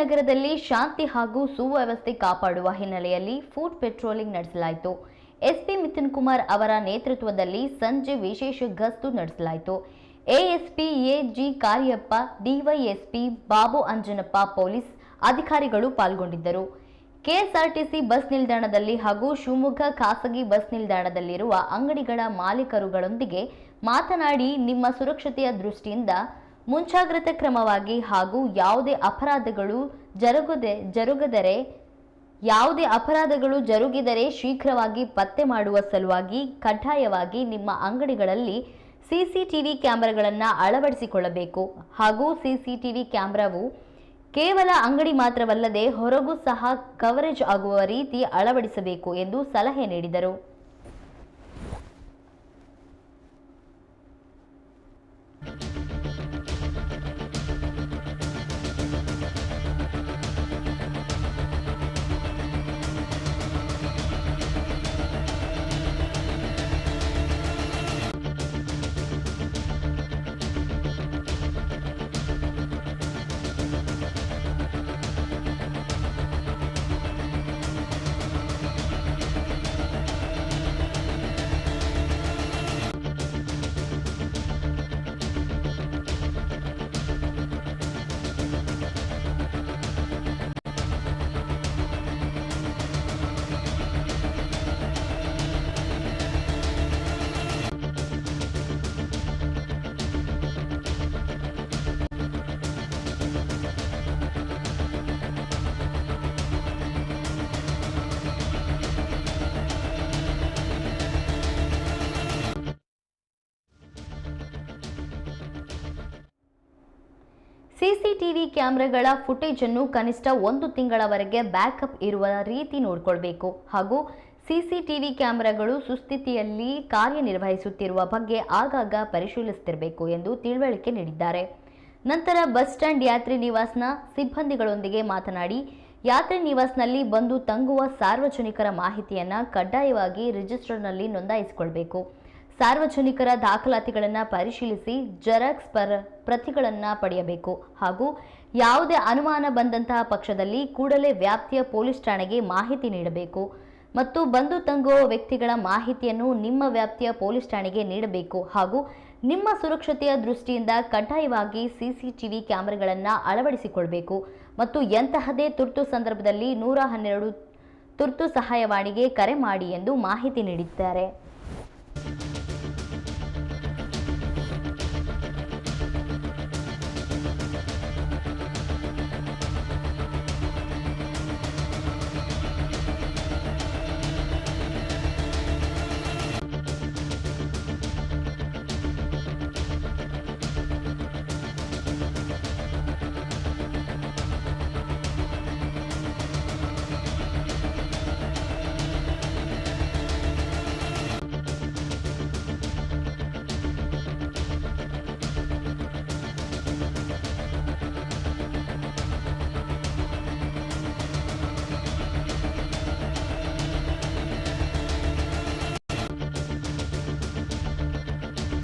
ನಗರದಲ್ಲಿ ಶಾಂತಿ ಹಾಗೂ ಸುವ್ಯವಸ್ಥೆ ಕಾಪಾಡುವ ಹಿನ್ನೆಲೆಯಲ್ಲಿ ಫುಡ್ ಪೆಟ್ರೋಲಿಂಗ್ ನಡೆಸಲಾಯಿತು. ಎಸ್ಪಿ ಮಿಥುನ್ ಕುಮಾರ್ ಅವರ ನೇತೃತ್ವದಲ್ಲಿ ಸಂಜೆ ವಿಶೇಷ ಗಸ್ತು ನಡೆಸಲಾಯಿತು. ASP AG Kariappa, DySP Babu Anjanappa police ಅಧಿಕಾರಿಗಳು ಪಾಲ್ಗೊಂಡಿದ್ದರು. ಕೆಎಸ್ಆರ್ಟಿಸಿ ಬಸ್ ನಿಲ್ದಾಣದಲ್ಲಿ ಹಾಗೂ ಶಿವಮೊಗ್ಗ ಖಾಸಗಿ ಬಸ್ ನಿಲ್ದಾಣದಲ್ಲಿರುವ ಅಂಗಡಿಗಳ ಮಾಲೀಕರುಗಳೊಂದಿಗೆ ಮಾತನಾಡಿ, ನಿಮ್ಮ ಸುರಕ್ಷತೆಯ ದೃಷ್ಟಿಯಿಂದ ಮುಂಜಾಗ್ರತಾ ಕ್ರಮವಾಗಿ ಹಾಗೂ ಯಾವುದೇ ಅಪರಾಧಗಳು ಜರುಗದೆ ಜರುಗದರೆ, ಯಾವುದೇ ಅಪರಾಧಗಳು ಜರುಗಿದರೆ ಶೀಘ್ರವಾಗಿ ಪತ್ತೆ ಮಾಡುವ ಸಲುವಾಗಿ ಕಡ್ಡಾಯವಾಗಿ ನಿಮ್ಮ ಅಂಗಡಿಗಳಲ್ಲಿ ಸಿಸಿಟಿವಿ ಕ್ಯಾಮೆರಾಗಳನ್ನು ಅಳವಡಿಸಿಕೊಳ್ಳಬೇಕು. ಹಾಗೂ ಸಿಸಿಟಿವಿ ಕ್ಯಾಮೆರಾವು ಕೇವಲ ಅಂಗಡಿ ಮಾತ್ರವಲ್ಲದೆ ಹೊರಗೂ ಸಹ ಕವರೇಜ್ ಆಗುವ ರೀತಿ ಅಳವಡಿಸಬೇಕು ಎಂದು ಸಲಹೆ ನೀಡಿದರು. ಸಿಸಿಟಿವಿ ಕ್ಯಾಮೆರಾಗಳ ಫುಟೇಜ್ ಅನ್ನು ಕನಿಷ್ಠ ಒಂದು ತಿಂಗಳವರೆಗೆ ಬ್ಯಾಕಪ್ ಇರುವ ರೀತಿ ನೋಡಿಕೊಳ್ಬೇಕು. ಹಾಗೂ ಸಿಸಿಟಿವಿ ಕ್ಯಾಮೆರಾಗಳು ಸುಸ್ಥಿತಿಯಲ್ಲಿ ಕಾರ್ಯನಿರ್ವಹಿಸುತ್ತಿರುವ ಬಗ್ಗೆ ಆಗಾಗ ಪರಿಶೀಲಿಸುತ್ತಿರಬೇಕು ಎಂದು ತಿಳುವಳಿಕೆ ನೀಡಿದ್ದಾರೆ. ನಂತರ ಬಸ್ ಸ್ಟ್ಯಾಂಡ್ ಯಾತ್ರಿ ನಿವಾಸ್ನ ಸಿಬ್ಬಂದಿಗಳೊಂದಿಗೆ ಮಾತನಾಡಿ, ಯಾತ್ರಿ ನಿವಾಸ್ನಲ್ಲಿ ಬಂದು ತಂಗುವ ಸಾರ್ವಜನಿಕರ ಮಾಹಿತಿಯನ್ನು ಕಡ್ಡಾಯವಾಗಿ ರಿಜಿಸ್ಟರ್ನಲ್ಲಿ ನೋಂದಾಯಿಸಿಕೊಳ್ಬೇಕು. ಸಾರ್ವಜನಿಕರ ದಾಖಲಾತಿಗಳನ್ನು ಪರಿಶೀಲಿಸಿ ಜೆರಾಕ್ಸ್ ಪರ ಪ್ರತಿಗಳನ್ನು ಪಡೆಯಬೇಕು. ಹಾಗೂ ಯಾವುದೇ ಅನುಮಾನ ಬಂದಂತಹ ಪಕ್ಷದಲ್ಲಿ ಕೂಡಲೇ ವ್ಯಾಪ್ತಿಯ ಪೊಲೀಸ್ ಠಾಣೆಗೆ ಮಾಹಿತಿ ನೀಡಬೇಕು. ಮತ್ತು ಬಂದು ತಂಗುವ ವ್ಯಕ್ತಿಗಳ ಮಾಹಿತಿಯನ್ನು ನಿಮ್ಮ ವ್ಯಾಪ್ತಿಯ ಪೊಲೀಸ್ ಠಾಣೆಗೆ ನೀಡಬೇಕು. ಹಾಗೂ ನಿಮ್ಮ ಸುರಕ್ಷತೆಯ ದೃಷ್ಟಿಯಿಂದ ಕಡ್ಡಾಯವಾಗಿ ಸಿಸಿಟಿವಿ ಕ್ಯಾಮೆರಾಗಳನ್ನು ಅಳವಡಿಸಿಕೊಳ್ಬೇಕು. ಮತ್ತು ಎಂತಹದೇ ತುರ್ತು ಸಂದರ್ಭದಲ್ಲಿ ನೂರ ಹನ್ನೆರಡು ತುರ್ತು ಸಹಾಯವಾಣಿಗೆ ಕರೆ ಮಾಡಿ ಎಂದು ಮಾಹಿತಿ ನೀಡಿದ್ದಾರೆ.